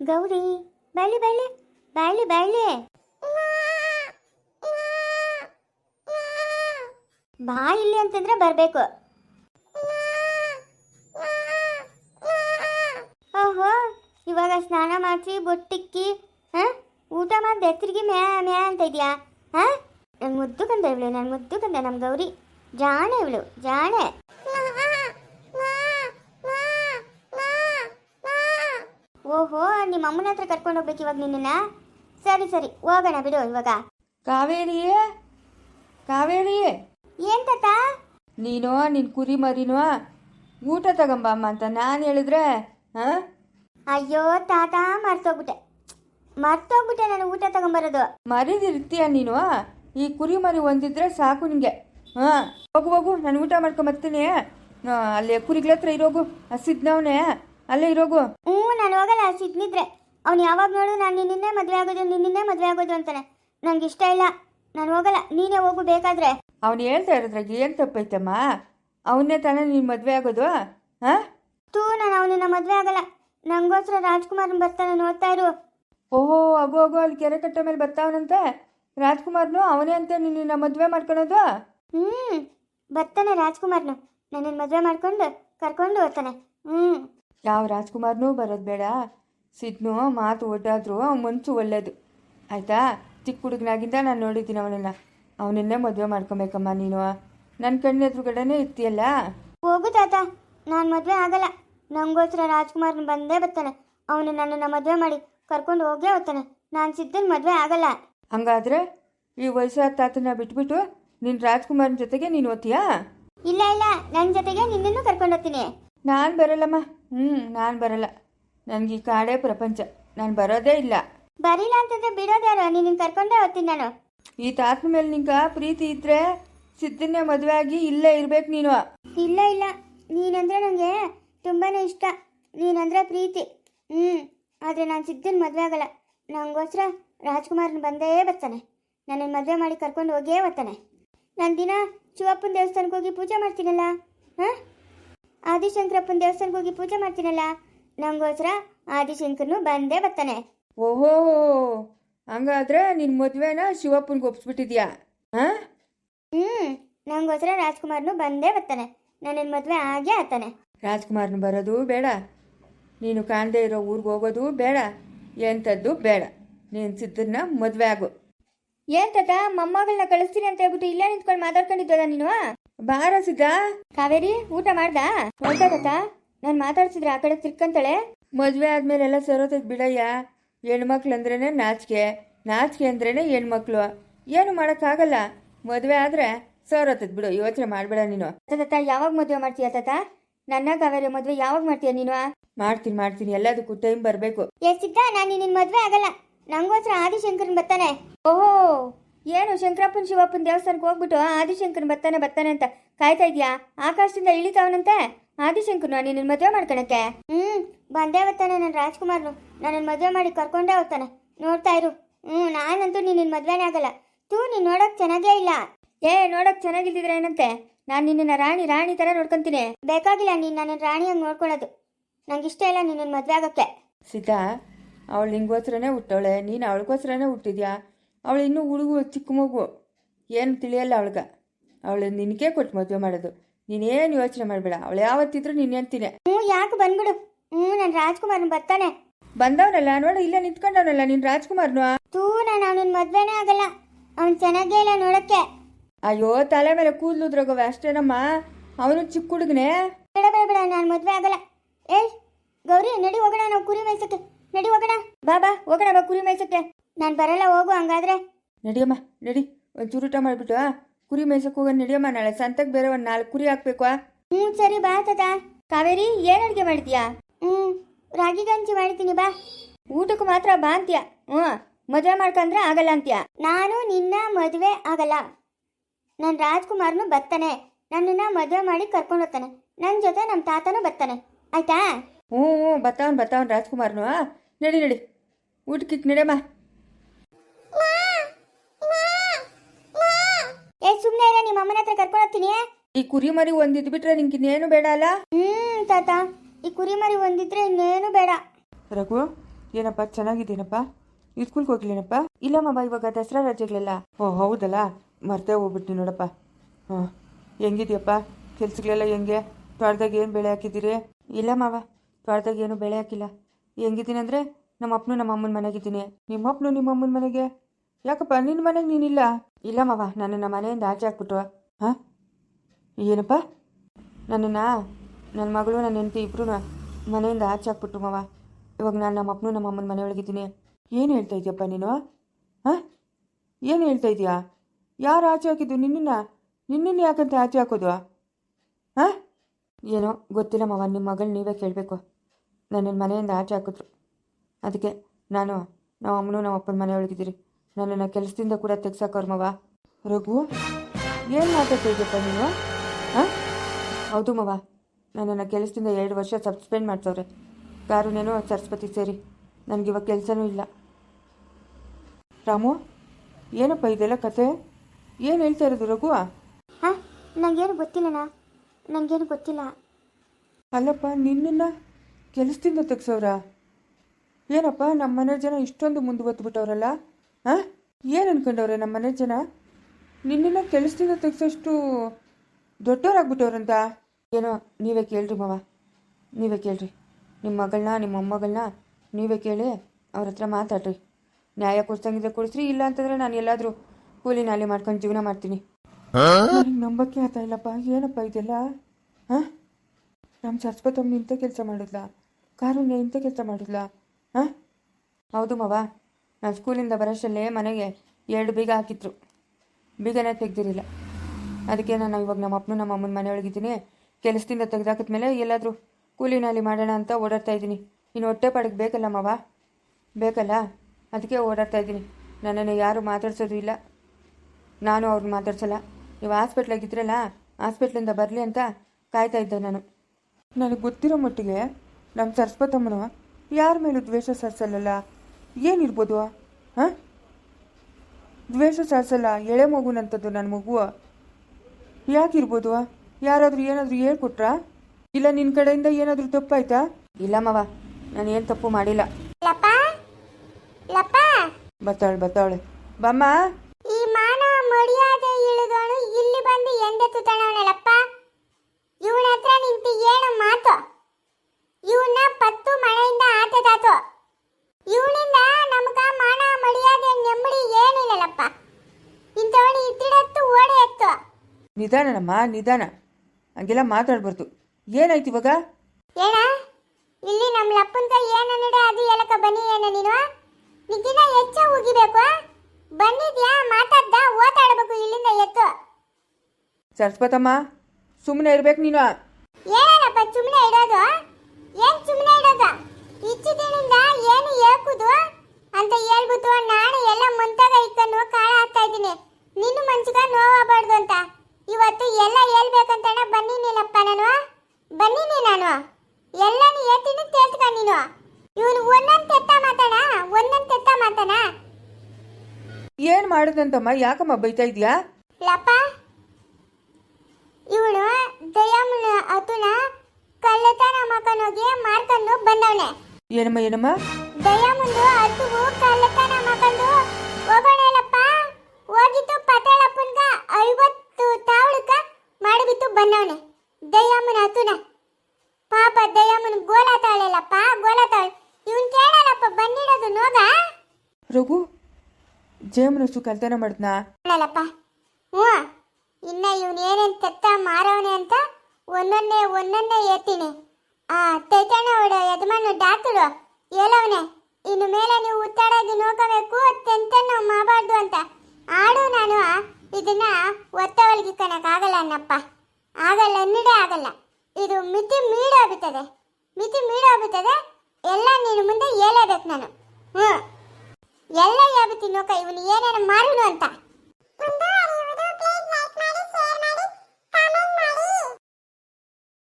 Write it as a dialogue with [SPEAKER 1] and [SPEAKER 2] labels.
[SPEAKER 1] ಗೌರಿ ಬಳ್ಳಿ ಬಳ್ಳಿ ಬಳ್ಳಿ ಬಳ್ಳಿ ಬಾ ಇಲ್ಲಿ ಅಂತಂದ್ರೆ ಬರಬೇಕು. ಓಹೋ, ಇವಾಗ ಸ್ನಾನ ಮಾಡಿಸಿ, ಬೊಟ್ಟಿಕ್ಕಿ, ಹಾ? ಊಟ ಮಾಡಿ ಬೆತ್ತರಿಗೆ ಮ್ಯಾ ಮ್ಯಾ ಅಂತ ಇದೆಯಾ? ಹಾಂ? ನನ್ನ ಮುದ್ದು ಕಂದ ಇವಳು ನನ್ನ ಮುದ್ದು ಕಂದ ನಮ್ಮ ಗೌರಿ. ಜಾಣೆ ಇವಳು, ಜಾಣೆ. ನಿಮ್ಮ ಅಮ್ಮನ ಹತ್ರ ಕರ್ಕೊಂಡು ಹೋಗ್ಬೇಕು ಇವಾಗ ನಿನ್ನ ಸರಿ ಸರಿ ಹೋಗೋಣ ಬಿಡು ಇವಾಗ.
[SPEAKER 2] ಕಾವೇರಿಯೇ? ಕಾವೇರಿಯೇ?
[SPEAKER 1] ಏನ್ ತಾತ?
[SPEAKER 2] ನೀನು ನಿನ್ನ ಕುರಿ ಮರಿನೋ ಊಟ ತಗೊಂಬಮ್ಮ ಅಂತ ನಾನು ಹೇಳಿದ್ರೆ ಹಾಂ
[SPEAKER 1] ಅಯ್ಯೋ ತಾತ ಮರ್ತೋಗ್ಬಿಟ್ಟೆ. ಮರ್ತೋಗ್ಬಿಟ್ಟೆ ನಾನು ಊಟ ತಗೊಂಬರೋದು.
[SPEAKER 2] ಮರಿದಿರ್ತೀಯ ನೀನು? ಈ ಕುರಿ ಮರಿ ಒಂದಿದ್ರೆ ಸಾಕು ನಿಂಗೆ. ಹಾಂ ಹೋಗು ಹೋಗು ನಾನು ಊಟ ಮಾಡ್ಕೊಂಬರ್ತೀನಿ. ಅಲ್ಲಿ ಕುರಿಗಳ ಹತ್ರ ಇರೋಗು ಹಸಿದ್ನವನೇ. ಅಲ್ಲೇ ಇರೋಗು
[SPEAKER 1] ಹ್ಞೂ ನಾನು ಹೋಗಲ್ಲ. ಸಿದ್ನಿದ್ರೆ ಅವ್ನು ಯಾವಾಗ ನೋಡು ನಾನು ನಿನ್ನೆ ಮದುವೆ ಆಗೋದು ನಿನ್ನೆ ಮದುವೆ ಆಗೋದು ಅಂತಾನೆ. ನಂಗೆ ಇಷ್ಟ ಇಲ್ಲ. ನಾನು ಹೋಗಲ್ಲ. ನೀನೇ ಹೋಗು ಬೇಕಾದ್ರೆ.
[SPEAKER 2] ಅವ್ನು ಹೇಳ್ತಾ ಇರೋದ್ರಾಗ ಏನು ತಪ್ಪೈತಮ್ಮ? ಅವನ್ನೇ ತಾನೇ ನೀನು ಮದುವೆ ಆಗೋದು ಹಾಂ?
[SPEAKER 1] ತೂ ನಾನು ಅವನನ್ನ ಮದುವೆ ಆಗಲ್ಲ. ನಂಗೋಸ್ಕರ ರಾಜ್ಕುಮಾರ್ ಬರ್ತಾನೆ ನೋಡ್ತಾ ಇರು.
[SPEAKER 2] ಓಹೋ ಅಗೋ ಅಗೋ ಅಲ್ಲಿ ಕೆರೆ ಕಟ್ಟೆ ಮೇಲೆ ಬರ್ತಾವನಂತೆ. ರಾಜ್ಕುಮಾರ್ನು ಅವನೇ ಅಂತ ನಿನ್ನ ಮದುವೆ ಮಾಡ್ಕೊಳೋದು?
[SPEAKER 1] ಹ್ಞೂ ಬರ್ತಾನೆ ರಾಜ್ಕುಮಾರ್ನು. ನನ್ನನ್ನು ಮದುವೆ ಮಾಡ್ಕೊಂಡು ಕರ್ಕೊಂಡು ಹೋಗ್ತಾನೆ. ಹ್ಞೂ
[SPEAKER 2] ಯಾವ ರಾಜ್ಕುಮಾರ್ನೂ ಬರೋದು ಬೇಡ. ಸಿದ್ನು ಮಾತು ಒಡ್ಡಾದ್ರು ಅವ್ನ ಮನಸ್ಸು ಒಳ್ಳೇದು. ಆಯಿತಾ? ಚಿಕ್ಕ ಹುಡುಗನಾಗಿಂದ ನಾನು ನೋಡಿದ್ದೀನಿ ಅವನನ್ನ. ಅವನನ್ನೇ ಮದುವೆ ಮಾಡ್ಕೊಬೇಕಮ್ಮ ನೀನು. ನನ್ನ ಕಣ್ಣ ಎದುರುಗಡೆನೇ ಇರ್ತೀಯಲ್ಲ?
[SPEAKER 1] ಹೋಗು ತಾತ. ನಾನು ಮದುವೆ ಆಗಲ್ಲ. ನಂಗೋಸ್ಕರ ರಾಜ್ಕುಮಾರ್ನ ಬಂದೇ ಬರ್ತಾನೆ. ಅವನು ನನ್ನನ್ನು ಮದುವೆ ಮಾಡಿ ಕರ್ಕೊಂಡು ಹೋಗೇ ಹೋಗ್ತಾನೆ. ನಾನು ಸಿದ್ದನ್ ಮದುವೆ ಆಗಲ್ಲ.
[SPEAKER 2] ಹಂಗಾದ್ರೆ ಈ ವಯಸ್ಸಾದ ತಾತನ ಬಿಟ್ಬಿಟ್ಟು ನಿನ್ನ ರಾಜ್ಕುಮಾರ್ನ ಜೊತೆಗೆ ನೀನು ಓದ್ತೀಯಾ?
[SPEAKER 1] ಇಲ್ಲ ಇಲ್ಲ. ನನ್ನ ಜೊತೆಗೆ ನಿನ್ನನ್ನು ಕರ್ಕೊಂಡು ಹೋಗ್ತೀನಿ.
[SPEAKER 2] ನಾನು ಬರಲ್ಲಮ್ಮ. ಹ್ಞೂ ನಾನು ಬರಲ್ಲ. ನನಗೆ ಈ ಕಾಡೇ ಪ್ರಪಂಚ. ನಾನು ಬರೋದೇ ಇಲ್ಲ.
[SPEAKER 1] ಬರಿಲ್ಲ ಅಂತಂದ್ರೆ ಬಿಡೋದ್ಯಾರು ನೀನು ಕರ್ಕೊಂಡೇ ಹೋಗ್ತೀನಿ ನಾನು.
[SPEAKER 2] ಈ ತಾತನ ಮೇಲೆ ನಿಂಗ ಪ್ರೀತಿ ಇದ್ರೆ ಸಿದ್ದನ್ನೇ ಮದುವೆ ಆಗಿ ಇಲ್ಲೇ ಇರ್ಬೇಕು ನೀನು.
[SPEAKER 1] ಇಲ್ಲ ಇಲ್ಲ. ನೀನಂದ್ರೆ ನನಗೆ ತುಂಬಾ ಇಷ್ಟ. ನೀನಂದ್ರೆ ಪ್ರೀತಿ. ಹ್ಞೂ ಆದರೆ ನಾನು ಸಿದ್ದನ್ ಮದುವೆ ಆಗಲ್ಲ. ನನಗೋಸ್ಕರ ರಾಜ್ಕುಮಾರ್ನ ಬಂದೇ ಬರ್ತಾನೆ. ನನ್ನನ್ನು ಮದುವೆ ಮಾಡಿ ಕರ್ಕೊಂಡು ಹೋಗೇ ಬರ್ತಾನೆ. ನಾನು ದಿನ ಶಿವಪ್ಪನ ದೇವಸ್ಥಾನಕ್ಕೆ ಹೋಗಿ ಪೂಜೆ ಮಾಡ್ತೀನಲ್ಲ? ಹಾಂ? ಆದಿಶಂಕರಪ್ಪನ ದೇವಸ್ಥಾನಕ್ಕೆ ಹೋಗಿ ಪೂಜೆ ಮಾಡ್ತೀನಲ್ಲ ನಮಗೋಸ್ಕರ ಆದಿಶಂಕರ್ನು ಬಂದೇ ಬರ್ತಾನೆ.
[SPEAKER 2] ಓಹೋ ಹಂಗಾದ್ರೆ ನಿನ್ನ ಮದುವೆನ ಶಿವಪ್ಪನಿಗೆ ಒಪ್ಸ್ಬಿಟ್ಟಿದ್ಯಾ? ಹಾಂ?
[SPEAKER 1] ಹ್ಞೂ ನನಗೋಸ್ಕರ ರಾಜ್ಕುಮಾರ್ನು ಬಂದೇ ಬರ್ತಾನೆ. ನಿನ್ ಮದುವೆ ಆಗೇ ಆತಾನೆ
[SPEAKER 2] ರಾಜ್ಕುಮಾರ್ನು ಬರೋದು ಬೇಡ. ನೀನು ಕಾಣದೇ ಇರೋ ಊರಿಗೆ ಹೋಗೋದು ಬೇಡ. ಎಂಥದ್ದು ಬೇಡ. ನೀನು ಸಿದ್ದನ್ನ ಮದುವೆ ಆಗು.
[SPEAKER 1] ಏನ್ ತಾತ ಮೊಮ್ಮಗಳನ್ನ ಕಳಿಸ್ತೀನಿ ಅಂತ ಹೇಳ್ಬಿಟ್ಟು ಇಲ್ಲೇ ನಿಂತ್ಕೊಂಡು ಮಾತಾಡ್ಕೊಂಡಿದ್ದಲ್ಲ ನೀನು?
[SPEAKER 2] ಬಾರ ಸಿದ್ದ?
[SPEAKER 1] ಕಾವೇರಿ ಊಟ ಮಾಡ್ದಾ? ಹೋಗ್ತಾ ತಾತ? ನಾನು ಮಾತಾಡ್ಸಿದ್ರೆ ಆ ಕಡೆ ತಿರ್ಕಂತಾಳೆ.
[SPEAKER 2] ಮದುವೆ ಆದ್ಮೇಲೆ ಎಲ್ಲ ಸರೋತದ್ ಬಿಡಯ್ಯ ಹೆಣ್ಮಕ್ಳು ಅಂದ್ರೇನೆ ನಾಚಿಕೆ ನಾಚಿಕೆ ಅಂದ್ರೇನೆ ಹೆಣ್ಮಕ್ಳು. ಏನು ಮಾಡೋಕ್ಕಾಗಲ್ಲ. ಮದುವೆ ಆದ್ರೆ ಸರೋತದ್ ಬಿಡು ಯೋಚನೆ ಮಾಡ್ಬೇಡ ನೀನು.
[SPEAKER 1] ತಾತ ಯಾವಾಗ ಮದುವೆ ಮಾಡ್ತೀಯ ತಾತ? ನನ್ನ ಕಾವೇರಿ ಮದುವೆ ಯಾವಾಗ ಮಾಡ್ತೀಯ ನೀನು?
[SPEAKER 2] ಮಾಡ್ತೀನಿ ಮಾಡ್ತೀನಿ ಎಲ್ಲದಕ್ಕೂ ಟೈಮ್ ಬರಬೇಕು.
[SPEAKER 1] ಎಷ್ಟಿದ್ದ ನಾನು ನಿನ್ನ ಮದುವೆ ಆಗಲ್ಲ. ನಂಗೋಸ್ಕರ ಆದಿಶಂಕರನ್ ಬರ್ತಾನೆ. ಓಹೋ! ಶಂಕರಪ್ಪನ ಶಿವಪ್ಪನ ದೇವಸ್ಥಾನಕ್ಕೆ ಹೋಗ್ಬಿಟ್ಟು ಆದಿಶಂಕರ್ ಬರ್ತಾನೆ ಬರ್ತಾನೆ ಅಂತ ಕಾಯ್ತಾ ಇದೀಯಾ? ಆಕಾಶದಿಂದ ಇಳಿತಾವನಂತೆ? ಆದಿಶಂಕರ್ನ ನಿನ್ನ ಮದುವೆ ಮಾಡ್ಕೊಳಕ್ಕೆ ಹ್ಞೂ ಬಂದೇ ಬರ್ತಾನೆ ನನ್ನ ರಾಜ್ಕುಮಾರ್ನು. ನನ್ನ ಮದುವೆ ಮಾಡಿ ಕರ್ಕೊಂಡೇ ಹೋಗ್ತಾನೆ. ನೋಡ್ತಾ ಇರು. ಹ್ಞೂ ನಾನಂತೂ ನಿನ್ನ ಮದುವೆನೇ ಆಗಲ್ಲ. ತೂ ನೀನು ನೋಡೋಕೆ ಚೆನ್ನಾಗೇ ಇಲ್ಲ. ಏ ನೋಡೋಕೆ ಚೆನ್ನಾಗಿಲ್ದಿದ್ರೆ ಏನಂತೆ? ನಾನು ನಿನ್ನ ರಾಣಿ ರಾಣಿ ಥರ ನೋಡ್ಕೊಂತೀನಿ. ಬೇಕಾಗಿಲ್ಲ ನೀನು ನನ್ನ ರಾಣಿಯಾಗಿ ನೋಡ್ಕೊಳ್ಳೋದು ನಂಗೆ ಇಷ್ಟ ಇಲ್ಲ ನಿನ್ನ ಮದುವೆ ಆಗೋಕ್ಕೆ.
[SPEAKER 2] ಸೀತಾ ಅವಳು ನಿಂಗೋಸ್ಕರನೇ ಹುಟ್ಟವಳೆ ನೀನು ಅವಳಿಗೋಸ್ಕರನೇ ಹುಟ್ಟಿದ್ಯಾ? ಅವಳು ಇನ್ನೂ ಹುಡುಗು ಚಿಕ್ಕ ಮಗು. ಏನು ತಿಳಿಯಲ್ಲ ಅವಳಿಗೆ. ಅವಳು ನಿನಗೆ ಕೊಟ್ಟು ಮದುವೆ ಮಾಡೋದು. ನೀನೇನು ಯೋಚನೆ ಮಾಡಬೇಡ. ಅವಳು ಯಾವತ್ತಿದ್ರು ನೀನು ಹೇಳ್ತೀನಿ
[SPEAKER 1] ಹ್ಞೂ ಯಾಕೆ ಬಂದ್ಬಿಡು. ಹ್ಞೂ ನಾನು ರಾಜ್ಕುಮಾರ್ ಬರ್ತಾನೆ.
[SPEAKER 2] ಬಂದವನಲ್ಲ ನೋಡು ಇಲ್ಲೇ ನಿಂತ್ಕೊಂಡವನಲ್ಲ ನೀನು ರಾಜ್ಕುಮಾರ್ನು?
[SPEAKER 1] ತೂ ನಾನು ಅವನ ಮದ್ವೆನೇ ಆಗಲ್ಲ. ಅವ್ನು ಚೆನ್ನಾಗೇ ಇಲ್ಲ ನೋಡಕ್ಕೆ.
[SPEAKER 2] ಅಯ್ಯೋ ತಲೆ ಮೇಲೆ ಕೂದಲುದ್ರೋಗವೆ ಅಷ್ಟೇನಮ್ಮ? ಅವನು ಚಿಕ್ಕ ಹುಡುಗನೇ?
[SPEAKER 1] ಬೇಡ ಬೇಡ ಬೇಡ ನಾನು ಮದ್ವೆ ಆಗಲ್ಲ. ಏಯ್ ಗೌರಿ ನಡಿ ಹೋಗೋಣ ನಾವು ಕುರಿ ಮೇಯ್ಸಕ್ಕೆ. ನಡಿ ಹೋಗೋಣ. ಬಾ ಬಾ ಹೋಗೋಣ ಬಾ ಕುರಿ ಮೇಯ್ಸಕ್ಕೆ. ನಾನು ಬರಲ್ಲ ಹೋಗು ಹಂಗಾದ್ರೆ.
[SPEAKER 2] ನಡಿಯಮ್ಮ ನಡಿ. ಒಂದು ಊಟ ಮಾಡಿಬಿಟ್ಟು ಕುರಿ ಮೇಯ್ಸಕ್ಕೆ ಹೋಗೋಣ ನಡಿಯಮ್ಮ ನಾಳೆ. ಸಂತಕ್ಕೆ ಬೇರೆ ಒಂದು ನಾಲ್ಕು ಕುರಿ ಹಾಕ್ಬೇಕು
[SPEAKER 1] ಹ್ಞೂ ಸರಿ ಬಾ ತಾತ. ಕಾವೇರಿ ಏನು ಅಡುಗೆ ಮಾಡ್ತೀಯಾ? ಹ್ಞೂ ರಾಗಿ ಗಂಜಿ ಮಾಡ್ತೀನಿ ಬಾ. ಊಟಕ್ಕೆ ಮಾತ್ರ ಬಾ ಅಂತ್ಯ? ಹ್ಞೂ ಮದುವೆ ಮಾಡ್ಕೊಂಡ್ರೆ ಆಗಲ್ಲ ಅಂತೀಯ? ನಾನು ನಿನ್ನ ಮದುವೆ ಆಗಲ್ಲ. ನನ್ನ ರಾಜ್ಕುಮಾರ್ನು ಬರ್ತಾನೆ. ನನ್ನನ್ನು ಮದುವೆ ಮಾಡಿ ಕರ್ಕೊಂಡು ಹೋಗ್ತಾನೆ. ನನ್ನ ಜೊತೆ ನಮ್ಮ ತಾತನೂ ಬರ್ತಾನೆ. ಆಯ್ತಾ?
[SPEAKER 2] ಹ್ಞೂ ಹ್ಞೂ ಬತ್ತಾವನ್ ಬತ್ತಾವನ್ ರಾಜ್ಕುಮಾರ್ನು ನಡಿ ನಡಿ. ಊಟಕ್ಕೆ ನಡಿಯಮ್ಮ
[SPEAKER 1] ಏ ಸುಮ್ಮನೆ ಇರ ನಿಮ್ಮ ಅಮ್ಮನ ಹತ್ರ ಕರ್ಕೊಂಡು ಹೋಗ್ತೀನಿ.
[SPEAKER 2] ಈ ಕುರಿ ಮರಿ ಒಂದಿದ್ದು ಬಿಟ್ರೆ ನಿಂಗೆ ಇನ್ನೇನು ಬೇಡ ಅಲ್ಲ?
[SPEAKER 1] ಹ್ಮ್ ತಾತ. ಈ ಕುರಿ ಮರಿ ಒಂದಿದ್ರೆ ಇನ್ನೇನು ಬೇಡ.
[SPEAKER 2] ರಘು ಏನಪ್ಪ? ಚೆನ್ನಾಗಿದ್ದೀನಪ್ಪ? ಸ್ಕೂಲ್ಗೆ ಹೋಗ್ಲೇನಪ್ಪ? ಇಲ್ಲ ಮಾವ ಇವಾಗ ದಸರಾ ರಜೆಗಳೆಲ್ಲ. ಓ ಹೌದಲ್ಲ? ಮರ್ತೇ ಹೋಗ್ಬಿಟ್ಟು ನೋಡಪ್ಪ. ಹಾಂ ಹೆಂಗಿದ್ಯಪ್ಪ? ಕೆಲ್ಸಗಳೆಲ್ಲ ಹೆಂಗೆ? ತೋಟದಾಗ ಏನು ಬೆಳೆ ಹಾಕಿದ್ದೀರಿ? ಇಲ್ಲ ಮಾವ ತೋಟದಾಗ ಏನು ಬೆಳೆ ಹಾಕಿಲ್ಲ. ಹೆಂಗಿದ್ದೀನಿ ಅಂದರೆ ನಮ್ಮ ಅಪ್ಪನು ನಮ್ಮ ಅಮ್ಮನ ಮನೆಗಿದ್ದೀನಿ. ನಿಮ್ಮ ಅಪ್ಪನು ನಿಮ್ಮ ಅಮ್ಮನ ಮನೆಗೆ? ಯಾಕಪ್ಪ ನಿನ್ನ ಮನೆಗೆ ನೀನಿಲ್ಲ? ಇಲ್ಲ ಮಾವ ನಾನು ನಮ್ಮ ಮನೆಯಿಂದ ಆಚೆ ಹಾಕ್ಬಿಟ್ಟು ಹಾಂ? ಏನಪ್ಪ? ನನ್ನನ್ನು? ನನ್ನ ಮಗಳು ನನ್ನ ಹೆಂಡತಿ ಇಬ್ಬರು ಮನೆಯಿಂದ ಆಚೆ ಹಾಕ್ಬಿಟ್ರು ಮಾವ. ಇವಾಗ ನಾನು ನಮ್ಮ ಅಪ್ಪನು ನಮ್ಮ ಅಮ್ಮನ ಮನೆಯೊಳಗಿದ್ದೀನಿ. ಏನು ಹೇಳ್ತಾ ಇದೆಯಪ್ಪ ನೀನು? ಹಾಂ? ಏನು ಹೇಳ್ತಾ ಇದೀಯಾ? ಯಾರು ಆಚೆ ಹಾಕಿದ್ದು? ನಿನ್ನನ್ನು? ನಿನ್ನನ್ನು ಯಾಕಂತ ಆಚೆ ಹಾಕೋದು? ಹಾಂ? ಏನೋ ಗೊತ್ತಿಲ್ಲ ಮಾವ ನಿಮ್ಮ ಮಗಳು ನೀವೇ ಕೇಳಬೇಕು. ನನ್ನ ಮನೆಯಿಂದ ಆಚೆ ಹಾಕಿದ್ರು. ಅದಕ್ಕೆ ನಾನು ನಮ್ಮ ಅಮ್ಮನೂ ನಮ್ಮ ಅಪ್ಪನ ಮನೆಯೊಳಗಿದ್ದೀರಿ. ನನ್ನನ್ನು ಕೆಲಸದಿಂದ ಕೂಡ ತೆಗ್ಸಾಕೋರು ಮಾವ. ರಘು? ಏನು ಮಾತಾಡ್ತಿದ್ದೀಪ್ಪ ನೀನು? ಹಾಂ? ಹೌದು ಮವ. ನನ್ನನ್ನು ಕೆಲಸದಿಂದ ಎರಡು ವರ್ಷ ಸಸ್ಪೆಂಡ್ ಮಾಡ್ತವ್ರೆ ಕಾರುನೇನು ಸರಸ್ವತಿ ಸೇರಿ. ನನಗಿವಾಗ ಕೆಲಸನೂ ಇಲ್ಲ. ರಾಮು ಏನಪ್ಪ ಇದೆಲ್ಲ ಕತೆ? ಏನು ಹೇಳ್ತಾ ಇರೋದು ರಘುವ
[SPEAKER 3] ಹಾಂ? ನನಗೇನು ಗೊತ್ತಿಲ್ಲಣ್ಣ ನನಗೇನು ಗೊತ್ತಿಲ್ಲ.
[SPEAKER 2] ಅಲ್ಲಪ್ಪ ನಿನ್ನನ್ನು ಕೆಲಸದಿಂದ ತೆಗ್ಸವ್ರಾ? ಏನಪ್ಪ ನಮ್ಮ ಮನೆ ಜನ ಇಷ್ಟೊಂದು ಮುಂದುವರೆದ್ಬಿಟ್ಟವ್ರಲ್ಲ ಹಾಂ? ಏನು ಅನ್ಕೊಂಡವ್ರೆ ನಮ್ಮ ಮನೆ ಜನ? ನಿನ್ನನ್ನು ಕೆಲಸದಿಂದ ತೆಗೆಸೋಷ್ಟು ದೊಡ್ಡವರಾಗ್ಬಿಟ್ಟವ್ರಂತ. ಏನೋ ನೀವೇ ಕೇಳ್ರಿ ಮಾವ. ನೀವೇ ಕೇಳ್ರಿ. ನಿಮ್ಮ ಮಗಳನ್ನ ನಿಮ್ಮ ಮೊಮ್ಮಗಳನ್ನ ನೀವೇ ಕೇಳಿ ಅವ್ರ ಹತ್ರ ಮಾತಾಡ್ರಿ. ನ್ಯಾಯ ಕೊಡ್ಸಂಗಿದ್ರೆ ಕೊಡಿಸ್ರಿ ಇಲ್ಲ ಅಂತಂದ್ರೆ ನಾನು ಎಲ್ಲಾದರೂ ಕೂಲಿ ನಾಲಿ ಮಾಡ್ಕೊಂಡು ಜೀವನ ಮಾಡ್ತೀನಿ. ನನಗೆ ನಂಬಕ್ಕೆ ಆತ ಇಲ್ಲಪ್ಪ. ಏನಪ್ಪ ಇದೆಲ್ಲ? ಹಾಂ? ನಮ್ಮ ಸರಸ್ವತಮ್ಮ ಇಂಥ ಕೆಲಸ ಮಾಡಿದ್ಲಾ? ಕಾರುಣ್ಯ ಇಂಥ ಕೆಲಸ ಮಾಡಿದ್ಲಾ? ಹಾಂ? ಹೌದು ಮವ. ನಾನು ಸ್ಕೂಲಿಂದ ಬರೋಷ್ಟಲ್ಲೇ ಮನೆಗೆ ಎರಡು ಬೀಗ ಹಾಕಿದ್ರು. ಬೀಗನೇ ತೆಗ್ದಿರಿಲ್ಲ ಅದಕ್ಕೆ ನಾನು ಇವಾಗ ನಮ್ಮ ಅಪ್ಪನು ನಮ್ಮ ಅಮ್ಮನ ಮನೆಯೊಳಗಿದ್ದೀನಿ. ಕೆಲಸದಿಂದ ತೆಗೆದಾಕಿದ್ಮೇಲೆ ಎಲ್ಲಾದರೂ ಕೂಲಿನಲ್ಲಿ ಮಾಡೋಣ ಅಂತ ಓಡಾಡ್ತಾ ಇದ್ದೀನಿ. ಇನ್ನು ಹೊಟ್ಟೆ ಪಾಡಿಗೆ ಬೇಕಲ್ಲ ಮಾವ? ಬೇಕಲ್ಲ? ಅದಕ್ಕೆ ಓಡಾಡ್ತಾ ಇದ್ದೀನಿ. ನನ್ನನ್ನು ಯಾರು ಮಾತಾಡ್ಸೋದು ಇಲ್ಲ. ನಾನು ಅವ್ರನ್ನ ಮಾತಾಡ್ಸಲ್ಲ. ನೀವು ಹಾಸ್ಪಿಟ್ಲಾಗಿದ್ರಲ್ಲ ಹಾಸ್ಪಿಟ್ಲಿಂದ ಬರಲಿ ಅಂತ ಕಾಯ್ತಾ ಇದ್ದೆ ನಾನು. ನನಗೆ ಗೊತ್ತಿರೋ ಮಟ್ಟಿಗೆ ನಮ್ಮ ಸರಸ್ವತಮ್ಮನು ಯಾರ ಮೇಲೂ ದ್ವೇಷ ಸರಿಸಲ್ಲ ಏನಿರ್ಬೋದು? ಹಾಂ? ದ್ವೇಷ ಸಾಸಲ್ಲ ಎಳೆ ಮಗುನಂಥದ್ದು ನನ್ನ ಮಗು ಯಾಕಿರ್ಬೋದು ಯಾರಾದರೂ ಏನಾದರೂ ಹೇಳ್ಕೊಟ್ರಾ? ಇಲ್ಲ ನಿನ್ನ ಕಡೆಯಿಂದ ಏನಾದರೂ ತಪ್ಪಾಯ್ತಾ? ಇಲ್ಲ ಮವ ನಾನು ಏನು ತಪ್ಪು ಮಾಡಿಲ್ಲ. ಬತ್ತಾಳೆ ಬತ್ತಾಳೆ. ಬಮ್ಮ.
[SPEAKER 3] ಈ ಮಾನ ಮರ್ಯಾದೆ ಇಳಿದವನು ಇಲ್ಲಿ ಬಂದು ಎಂದೆತ್ತುತ್ತಾನವನಲ್ಲಪ್ಪ ಇವನ ಹತ್ರ ನಿಂತು ಏನು ಮಾತು. ಇವನ್ನ ಪತ್ತು ಮಳೆಯಿಂದ ಆತದಾತು ಇವನಿಂದ ನಮಗ ನೆಮ್ಮಡಿ ಏನಿಲ್ಲಲ್ಲಪ್ಪ ಇಂಥವನು ಇತ್ತಿಡತ್ತು ಓಡಿ ಎತ್ತು.
[SPEAKER 2] ನಿಧಾನನಮ್ಮ ನಿಧಾನ. ಹಂಗೆಲ್ಲ ಮಾತಾಡ್ಬಾರ್ದು. ಏನಾಯ್ತು ಇವಾಗ?
[SPEAKER 3] ಏನ? ಇಲ್ಲಿ ನಮ್ಮ ಲಪ್ಪಂತ ಏನ ನಡೆ ಅದು ಎಲಕ ಬನ್ನಿ ಏನ ನೀನು? ನಿಕ್ಕಿನ ಹೆಚ್ಚ ಉಗಿಬೇಕು ಬಂದಿದ್ಯಾ? ಮಾತಾಡ್ದ? ಓತಾಡ್ಬೇಕು ಇಲ್ಲಿಂದ ಎತ್ತು.
[SPEAKER 2] ಸರಸ್ವತಮ್ಮ ಸುಮ್ಮನೆ ಇರ್ಬೇಕು ನೀನು.
[SPEAKER 3] ಏನಪ್ಪ ಸುಮ್ಮನೆ ಇಡೋದು ಏನ್ ಸುಮ್ಮನೆ ಇಡೋದು? ಇಚ್ಚಿದಿನಿಂದ ಏನು ಏಕುದು ಅಂತ ಹೇಳ್ಬಿಟ್ಟು ನಾನು ಎಲ್ಲ ಮುಂತಾಗ ಇಟ್ಕೊಂಡು ಕಾಳ ಹಾಕ್ತಾ ಇದ್ದೀನಿ. ನಿನ್ನ ಮನ್ಸಿಗ ನೋವಾಗಬಾರ್ದು ಅಂತ. ಇವತ್ತು ಎಲ್ಲ ಹೇಳ್ಬೇಕಂತಣ ಬನ್ನಿನಿಲ್ಲಪ್ಪ ನಾನು. ಬನ್ನಿನಿ ನಾನು. ಎಲ್ಲಾನು ಹೇಳ್ತೀನಿ ತೇಲ್ತ್ಕ ನೀನು. ಇವನು ಒಂದೊಂದು ತೆತ್ತ ಮಾತಾಡ ಒಂದೊಂದು ತೆತ್ತ ಮಾತಾಡ.
[SPEAKER 2] ಏನು ಮಾಡುದಂತಮ್ಮ? ಯಾಕಮ್ಮ ಬೈತಾ ಇದೀಯಾ?
[SPEAKER 3] ಲಪ್ಪ. ಇವಳು ದಯಾಮನ ಅತುನ ಕಳ್ಳತನ ಮಕ್ಕನೋಗಿ ಮಾರ್ಕೊಂಡು ಬಂದವನೆ.
[SPEAKER 2] ಏನಮ್ಮ ಏನಮ್ಮ?
[SPEAKER 3] ದಯಾಮಂದು ಹಸುವು ಕಳ್ಳತನ ಮಕಂದು ಹೋಗೋಣಲ್ಲಪ್ಪ ಹೋಗಿತ್ತು ಪತಾಳಪ್ಪನ್ಗ ಐವತ್ತು ತಾವಳಕ ಮಾಡಿಬಿಟ್ಟು ಬನ್ನವನೆ. ದೈಯಮ್ಮನ ಅತುನ. ಪಾಪ ದಯಾಮನ ಗೋಲ ಗೋಲಾತಾಳ. ಇವನ್ ಕೇಳಲ್ಲಪ್ಪ ಬನ್ನಿಡೋದು ನೋಗ?
[SPEAKER 2] ರಘು ಜೇಮನಸು ಕಲ್ತನ ಮಾಡಿದ್ನಾ
[SPEAKER 3] ಅಲ್ಲಪ್ಪ ಹ್ಞೂ ಇನ್ನ ಇವನ್ ಏನೇನ್ ತೆತ್ತ ಮಾರವನೆ ಅಂತ ಒಂದೊನ್ನೆ ಒಂದೊನ್ನೆ ಏತೀನಿ ಆ ತೈತಣ್ಣ ಯಜಮಾನ ಡಾಕ್ಟರು. ಹೇಳವನೆ, ಇನ್ನು ಮೇಲೆ ನೀವು ಉತ್ತಾಡಾಗಿ ನೋಡಬೇಕು ತೆಂತನ್ನು ಮಾಡಬಾರ್ದು ಅಂತ. ಆಡು ನಾನು ಇದನ್ನ ಒತ್ತವಳಿಗೆ ಆಗಲ್ಲ ಅನ್ನಪ್ಪ ಆಗಲ್ಲ ಅನ್ನಡೇ ಆಗಲ್ಲ. ಇದು ಮಿತಿ ಮೀಡೋಗುತ್ತದೆ ಮಿತಿ ಮೀಡೋಗುತ್ತದೆ ಎಲ್ಲ ನೀನು ಮುಂದೆ ಹೇಳಬೇಕು ನಾನು. ಹ್ಞೂ ಎಲ್ಲ ಹೇಳ್ಬಿಟ್ಟು ನೋಕ ಇವನು ಏನೇನು ಮಾರುನು ಅಂತ.